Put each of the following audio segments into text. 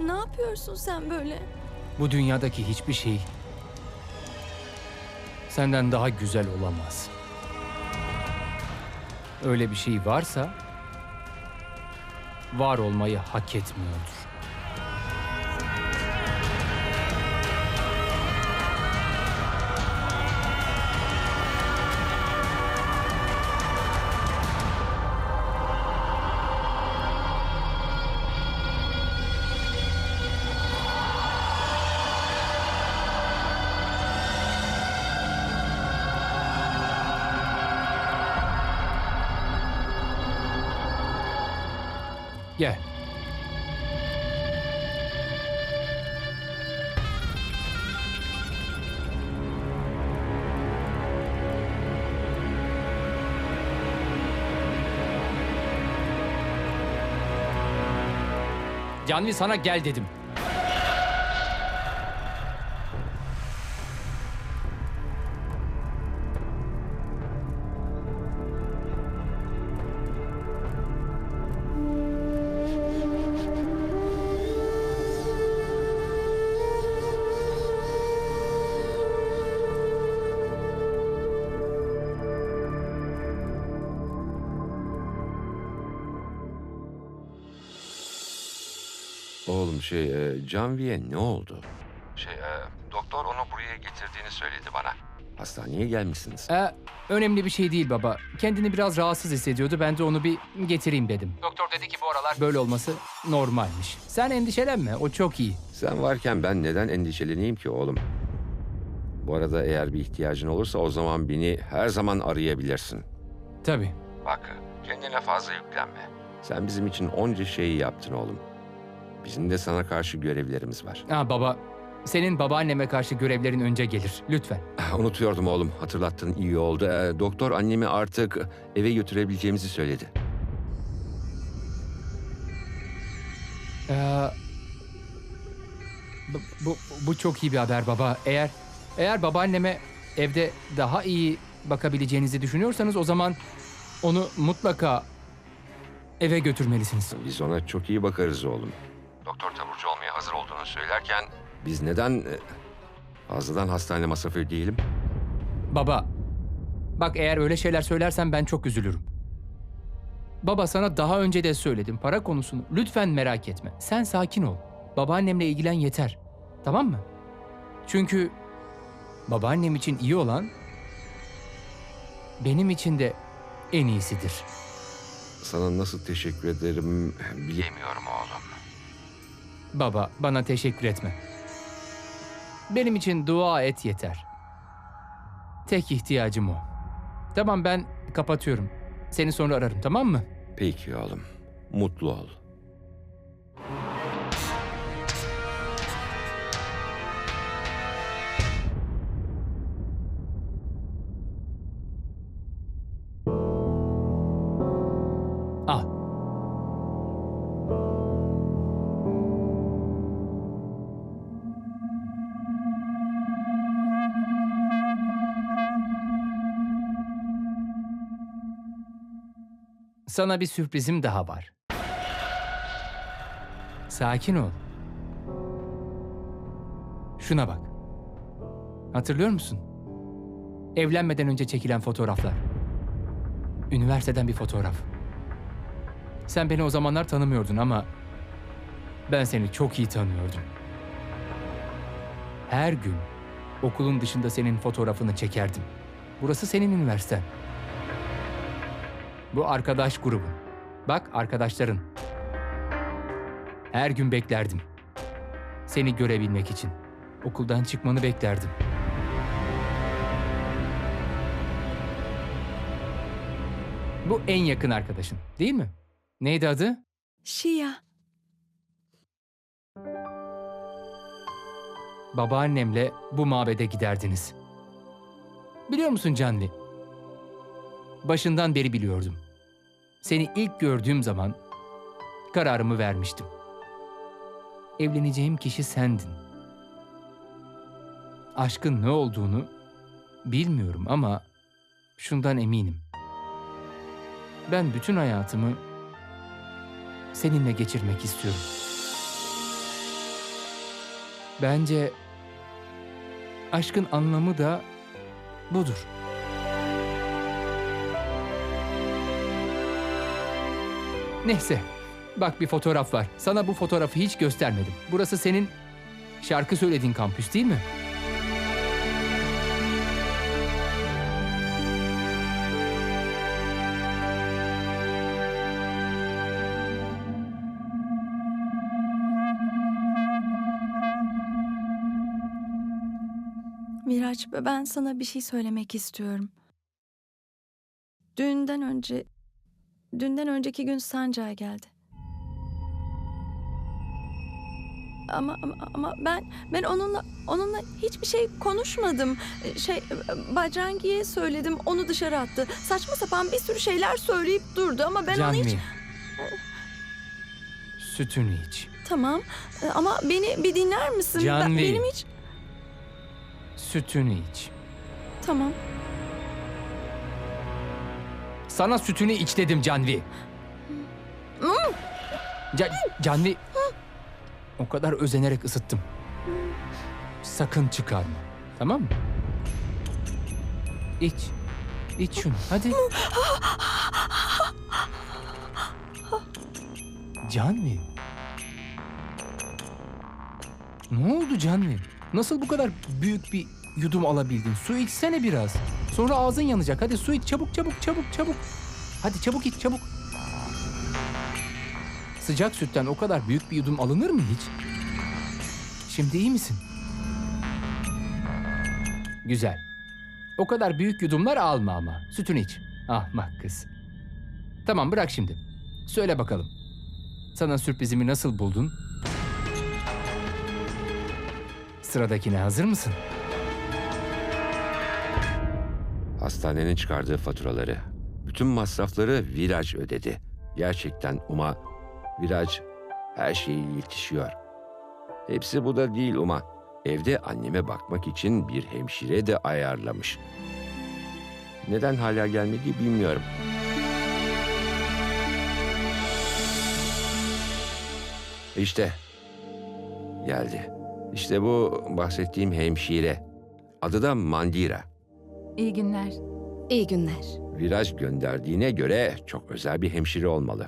Ne yapıyorsun sen böyle? Bu dünyadaki hiçbir şey senden daha güzel olamaz. Öyle bir şey varsa var olmayı hak etmiyordur. Canvi sana gel dedim. Oğlum şey, e, Canvi'ye ne oldu? Şey, e, doktor onu buraya getirdiğini söyledi bana. Hastaneye gelmişsiniz. Ee, önemli bir şey değil baba. Kendini biraz rahatsız hissediyordu. Ben de onu bir getireyim dedim. Doktor dedi ki bu aralar böyle olması normalmiş. Sen endişelenme. O çok iyi. Sen varken ben neden endişeleneyim ki oğlum? Bu arada eğer bir ihtiyacın olursa o zaman beni her zaman arayabilirsin. Tabii. Bak, kendine fazla yüklenme. Sen bizim için onca şeyi yaptın oğlum. Bizim de sana karşı görevlerimiz var. Ha baba, senin babaanneme karşı görevlerin önce gelir. Lütfen. Ah, Unutuyordum oğlum, hatırlattın iyi oldu. Ee, doktor annemi artık eve götürebileceğimizi söyledi. Ee, bu, bu, bu çok iyi bir haber baba. Eğer eğer babaanneme evde daha iyi bakabileceğinizi düşünüyorsanız o zaman onu mutlaka eve götürmelisiniz. Biz ona çok iyi bakarız oğlum. Doktor taburcu olmaya hazır olduğunu söylerken... Biz neden e, fazladan hastane masrafı ödeyelim? Baba, bak eğer öyle şeyler söylersen ben çok üzülürüm. Baba sana daha önce de söyledim para konusunu. Lütfen merak etme. Sen sakin ol. Babaannemle ilgilen yeter. Tamam mı? Çünkü babaannem için iyi olan benim için de en iyisidir. Sana nasıl teşekkür ederim bilemiyorum oğlum. Baba, bana teşekkür etme. Benim için dua et yeter. Tek ihtiyacım o. Tamam ben kapatıyorum. Seni sonra ararım tamam mı? Peki oğlum. Mutlu ol. Sana bir sürprizim daha var. Sakin ol. Şuna bak. Hatırlıyor musun? Evlenmeden önce çekilen fotoğraflar. Üniversiteden bir fotoğraf. Sen beni o zamanlar tanımıyordun ama ben seni çok iyi tanıyordum. Her gün okulun dışında senin fotoğrafını çekerdim. Burası senin üniversiten. Bu arkadaş grubun. Bak arkadaşların. Her gün beklerdim. Seni görebilmek için. Okuldan çıkmanı beklerdim. Bu en yakın arkadaşın, değil mi? Neydi adı? Şia. Babaannemle bu mabede giderdiniz. Biliyor musun Canli? Başından beri biliyordum. Seni ilk gördüğüm zaman kararımı vermiştim. Evleneceğim kişi sendin. Aşkın ne olduğunu bilmiyorum ama şundan eminim. Ben bütün hayatımı seninle geçirmek istiyorum. Bence aşkın anlamı da budur. Neyse. Bak bir fotoğraf var. Sana bu fotoğrafı hiç göstermedim. Burası senin şarkı söylediğin kampüs değil mi? Miraç ben sana bir şey söylemek istiyorum. Dünden önce dünden önceki gün Sancay geldi. Ama, ama ama ben ben onunla onunla hiçbir şey konuşmadım. Şey Bacrangi'ye söyledim. Onu dışarı attı. Saçma sapan bir sürü şeyler söyleyip durdu ama ben onu hiç. Sütünü iç. Tamam ama beni bir dinler misin? Ben- Canvi. benim hiç Sütünü iç. tamam. Sana sütünü iç dedim Canvi. Can, Canvi. O kadar özenerek ısıttım. Sakın çıkarma. Tamam mı? İç. İç şunu. Hadi. Canvi. Ne oldu Canvi? Nasıl bu kadar büyük bir yudum alabildin? Su içsene biraz. Sonra ağzın yanacak. Hadi su iç çabuk çabuk çabuk çabuk. Hadi çabuk iç çabuk. Sıcak sütten o kadar büyük bir yudum alınır mı hiç? Şimdi iyi misin? Güzel. O kadar büyük yudumlar alma ama. Sütünü iç. Ahmak kız. Tamam bırak şimdi. Söyle bakalım. Sana sürprizimi nasıl buldun? Sıradakine hazır mısın? Hastanenin çıkardığı faturaları, bütün masrafları Viraj ödedi. Gerçekten Uma, Viraj her şeyi yetişiyor. Hepsi bu da değil Uma. Evde anneme bakmak için bir hemşire de ayarlamış. Neden hala gelmedi bilmiyorum. İşte geldi. İşte bu bahsettiğim hemşire. Adı da Mandira. İyi günler. İyi günler. Viraj gönderdiğine göre çok özel bir hemşire olmalı.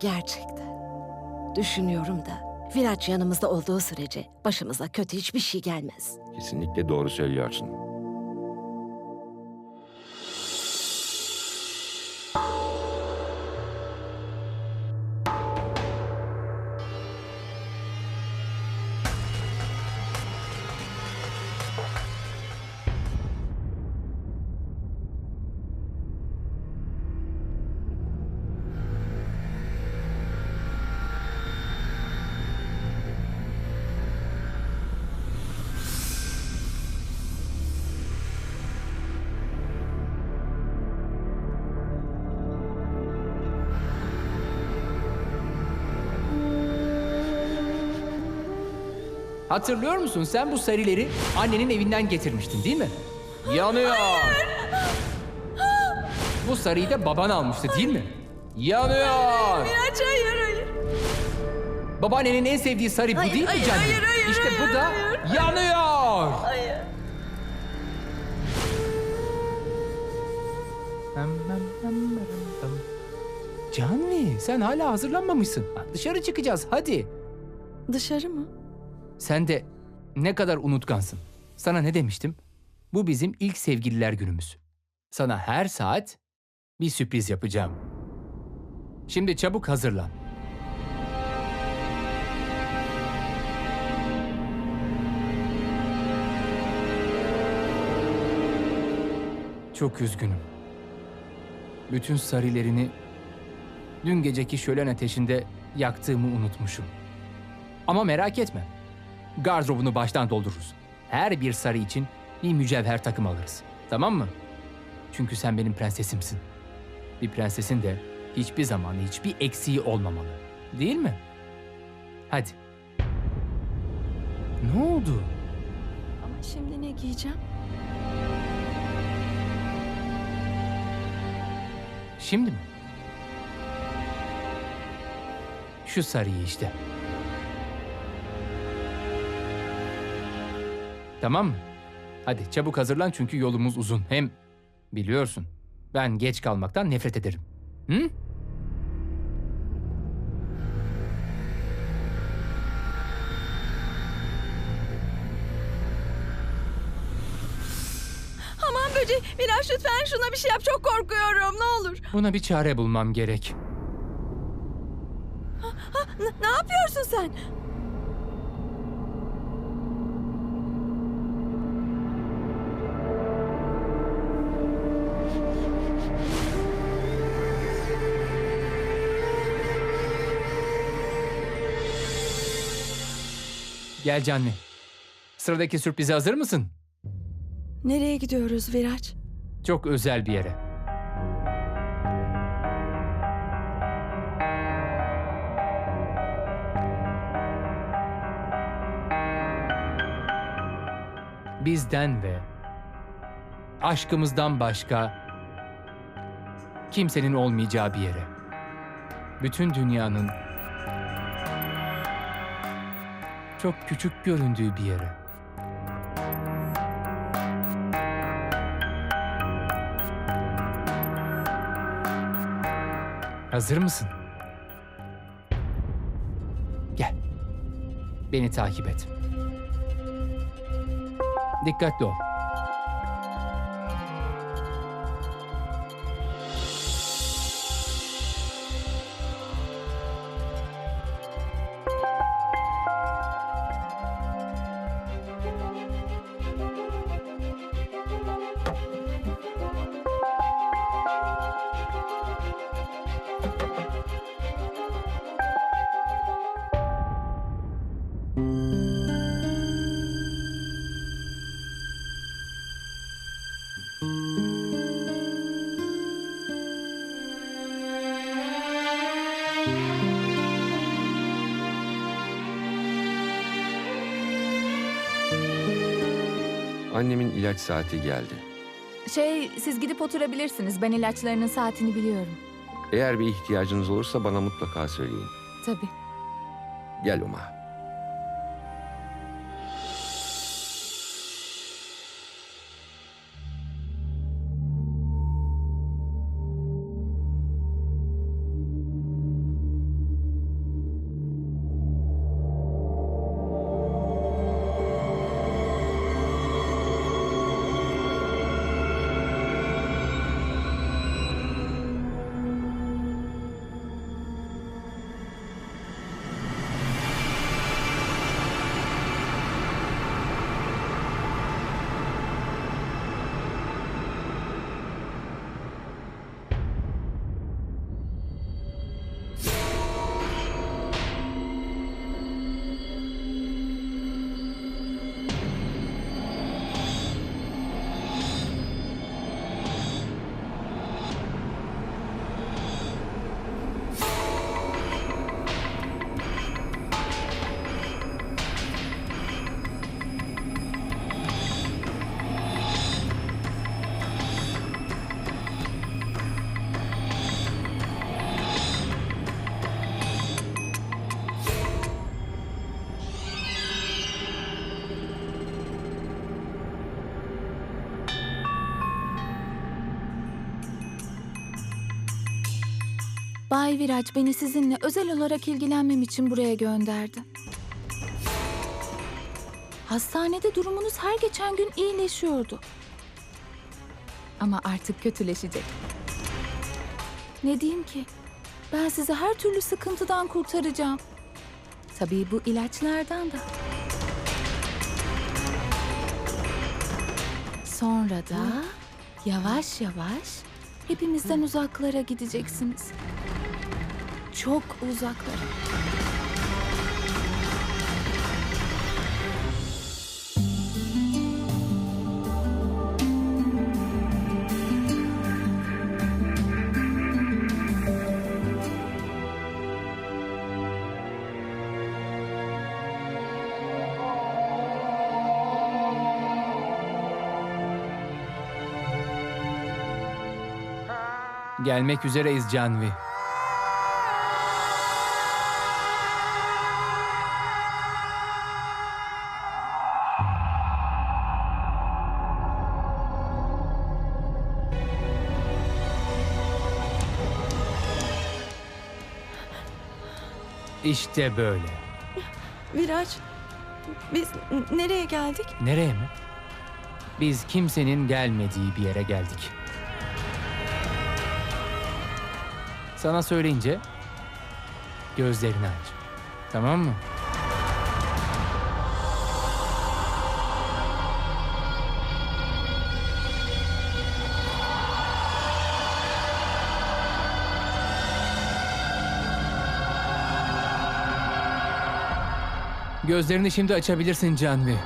Gerçekten. Düşünüyorum da Viraç yanımızda olduğu sürece başımıza kötü hiçbir şey gelmez. Kesinlikle doğru söylüyorsun. Hatırlıyor musun sen bu serileri annenin evinden getirmiştin değil mi? Yanıyor. Bu sarıyı da baban almıştı değil mi? Yanıyor. Miraç hayır hayır. Babaannenin en sevdiği sarı bu Hayır, değil mi hayır, canım? hayır, hayır, işte bu hayır, da hayır. yanıyor. Hayır. Canvi sen hala hazırlanmamışsın. Ha, Dışarı çıkacağız hadi. Dışarı mı? Sen de ne kadar unutkansın. Sana ne demiştim? Bu bizim ilk sevgililer günümüz. Sana her saat bir sürpriz yapacağım. Şimdi çabuk hazırlan. Çok üzgünüm. Bütün sarilerini dün geceki şölen ateşinde yaktığımı unutmuşum. Ama merak etme. Gardırobunu baştan doldururuz. Her bir sarı için bir mücevher takım alırız. Tamam mı? Çünkü sen benim prensesimsin. Bir prensesin de hiçbir zaman hiçbir eksiği olmamalı. Değil mi? Hadi. Ne oldu? Ama şimdi ne giyeceğim? Şimdi mi? Şu sarıyı işte. Tamam mı? Hadi çabuk hazırlan çünkü yolumuz uzun. Hem biliyorsun ben geç kalmaktan nefret ederim. Hı? Aman böcek Viraç lütfen şuna bir şey yap çok korkuyorum ne olur. Buna bir çare bulmam gerek. N- ne yapıyorsun sen? Gel Canli. Sıradaki sürprize hazır mısın? Nereye gidiyoruz Viraç? Çok özel bir yere. Bizden ve aşkımızdan başka kimsenin olmayacağı bir yere. Bütün dünyanın çok küçük göründüğü bir yere. Hazır mısın? Gel. Beni takip et. Dikkatli ol. Annemin ilaç saati geldi. Şey, siz gidip oturabilirsiniz. Ben ilaçlarının saatini biliyorum. Eğer bir ihtiyacınız olursa bana mutlaka söyleyin. Tabii. Gel Uma. Bay beni sizinle özel olarak ilgilenmem için buraya gönderdi. Hastanede durumunuz her geçen gün iyileşiyordu. Ama artık kötüleşecek. Ne diyeyim ki? Ben sizi her türlü sıkıntıdan kurtaracağım. Tabii bu ilaçlardan da. Sonra da yavaş yavaş hepimizden uzaklara gideceksiniz. Çok uzaklara. Gelmek üzereyiz Canvi. İşte böyle. Viraj, biz nereye geldik? Nereye mi? Biz kimsenin gelmediği bir yere geldik. Sana söyleyince gözlerini aç. Tamam mı? Gözlerini şimdi açabilirsin Canvi.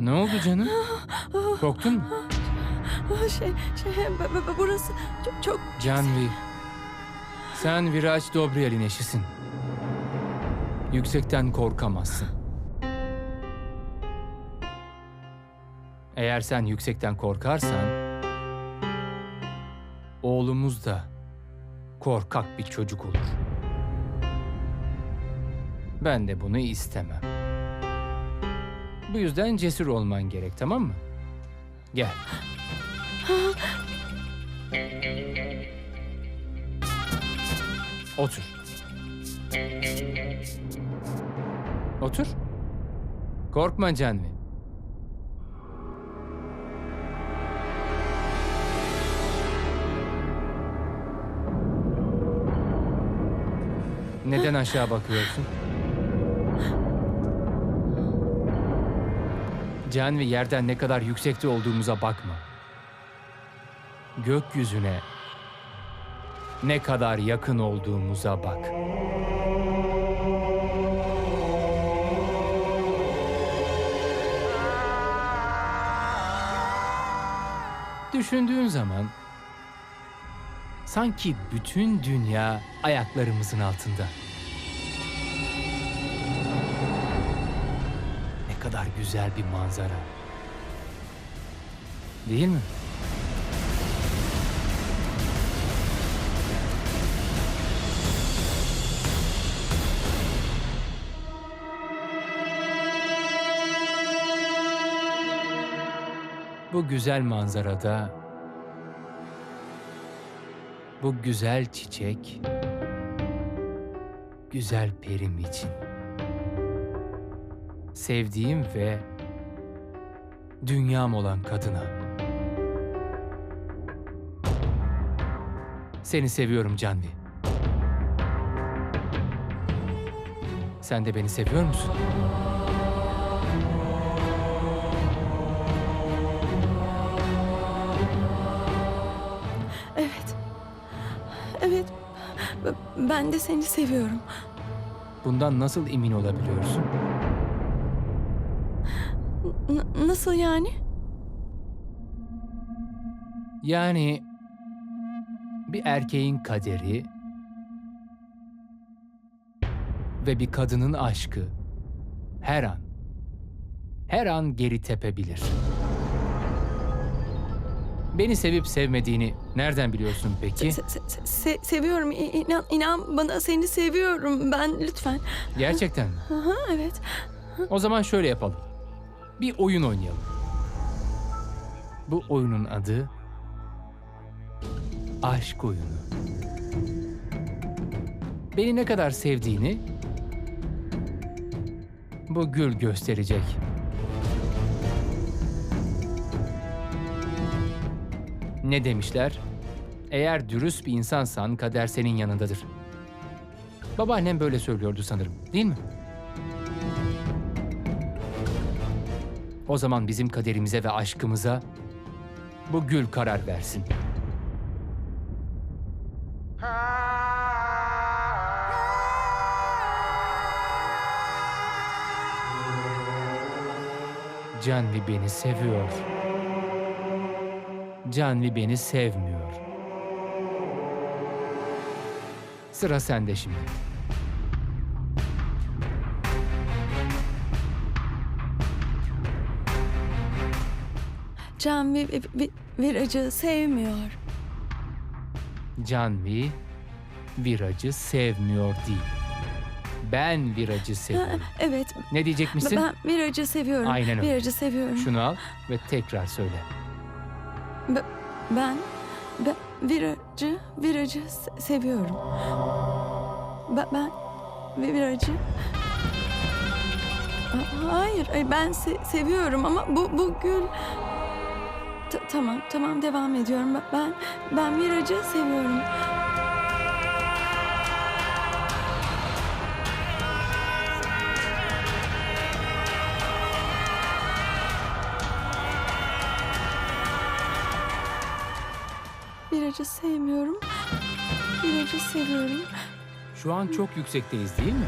Ne oldu canım? Korktun mu? Şey, şey, burası çok, çok Canvi, sen Viraj Dobriyel'in eşisin. Yüksekten korkamazsın. Eğer sen yüksekten korkarsan, oğlumuz da korkak bir çocuk olur. Ben de bunu istemem. Bu yüzden cesur olman gerek, tamam mı? Gel. Otur. Otur. Korkma Canvi. Neden aşağı bakıyorsun? Canvi yerden ne kadar yüksekte olduğumuza bakma. Gökyüzüne ne kadar yakın olduğumuza bak. Düşündüğün zaman sanki bütün dünya ayaklarımızın altında. Ne kadar güzel bir manzara. Değil mi? Bu güzel manzarada bu güzel çiçek güzel perim için sevdiğim ve dünyam olan kadına seni seviyorum Canvi. Sen de beni seviyor musun? Ben de seni seviyorum. Bundan nasıl emin olabiliyorsun? N- nasıl yani? Yani bir erkeğin kaderi ve bir kadının aşkı her an her an geri tepebilir. Beni sevip sevmediğini nereden biliyorsun peki? Se- se- se- se- seviyorum. İ- İnan, inan bana seni seviyorum. Ben lütfen. Gerçekten mi? Aha, evet. O zaman şöyle yapalım. Bir oyun oynayalım. Bu oyunun adı aşk oyunu. Beni ne kadar sevdiğini bu gül gösterecek. Ne demişler? Eğer dürüst bir insansan kader senin yanındadır. Babaannem böyle söylüyordu sanırım, değil mi? O zaman bizim kaderimize ve aşkımıza bu gül karar versin. Canvi beni seviyor. Canvi beni sevmiyor. Sıra sende şimdi. Can vi- vi- vi- viracı sevmiyor. Canvi viracı sevmiyor değil. Ben Virac'ı seviyorum. Evet, Ne diyecek misin? ben Virac'ı seviyorum. Aynen öyle. Virac'ı seviyorum. Şunu al ve tekrar söyle. Ben, ben Virac'ı, Virac'ı se- seviyorum. Ben, ben vi- Virac'ı... Hayır, ay, ben se- seviyorum ama bu, bu gül... Ta- tamam, tamam devam ediyorum. Ben, ben Virac'ı seviyorum. Virac'ı sevmiyorum. Virac'ı seviyorum. Şu an çok yüksekteyiz değil mi?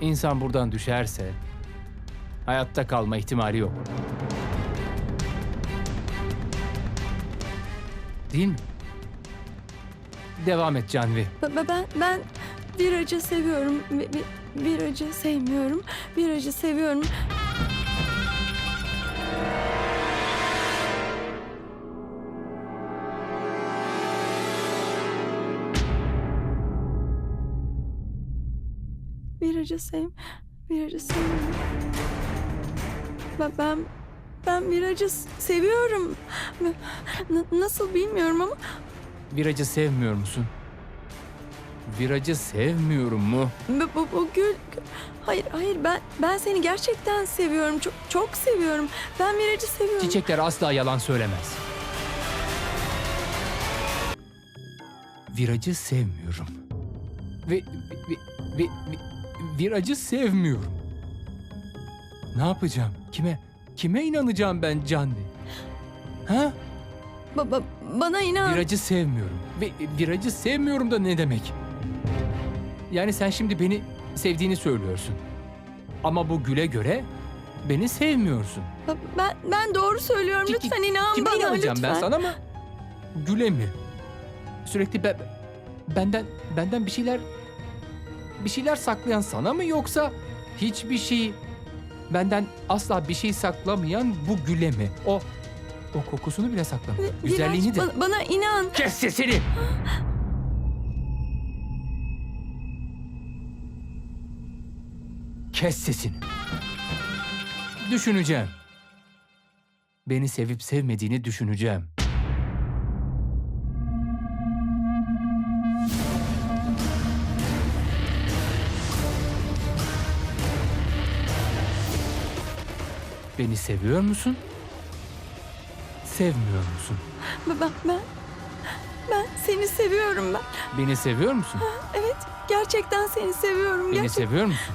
İnsan buradan düşerse hayatta kalma ihtimali yok. Değil mi? Devam et Canvi. Ba- Ben ben Virac'ı seviyorum. Vi- vi- Virac'ı sevmiyorum. Virac'ı seviyorum. Virac'ı sev, Virac'ı seviyorum. Ben ben ben Virac'ı s- seviyorum. N- nasıl bilmiyorum ama Viracı sevmiyor musun? Viracı sevmiyorum mu? Bu, bu, bu gül... Hayır, hayır ben ben seni gerçekten seviyorum. Çok çok seviyorum. Ben Mirac'ı seviyorum. Çiçekler asla yalan söylemez. Viracı sevmiyorum. Ve, ve, ve, ve- viracı sevmiyorum. Ne yapacağım? Kime? Kime inanacağım ben Canvi? Ha? Ba- ba- bana inan. Viracı sevmiyorum. Ve viracı sevmiyorum da ne demek? Yani sen şimdi beni sevdiğini söylüyorsun. Ama bu güle göre beni sevmiyorsun. Ba- Ben ben doğru söylüyorum. Ki- ki- Lütfen inan Kime bana inanacağım lütfen. ben sana mı? Güle mi? Sürekli be- benden benden bir şeyler bir şeyler saklayan sana mı yoksa hiçbir şey benden asla bir şey saklamayan bu güle mi? O o kokusunu bile saklamıyor. Virac, Güzelliğini de. Bana, bana inan. Kes sesini. Kes sesini. Düşüneceğim. Beni sevip sevmediğini düşüneceğim. Beni seviyor musun? Sevmiyor musun? Ben ben ben seni seviyorum ben. Beni seviyor musun? Evet, gerçekten seni seviyorum. Beni Gerçek- seviyor musun?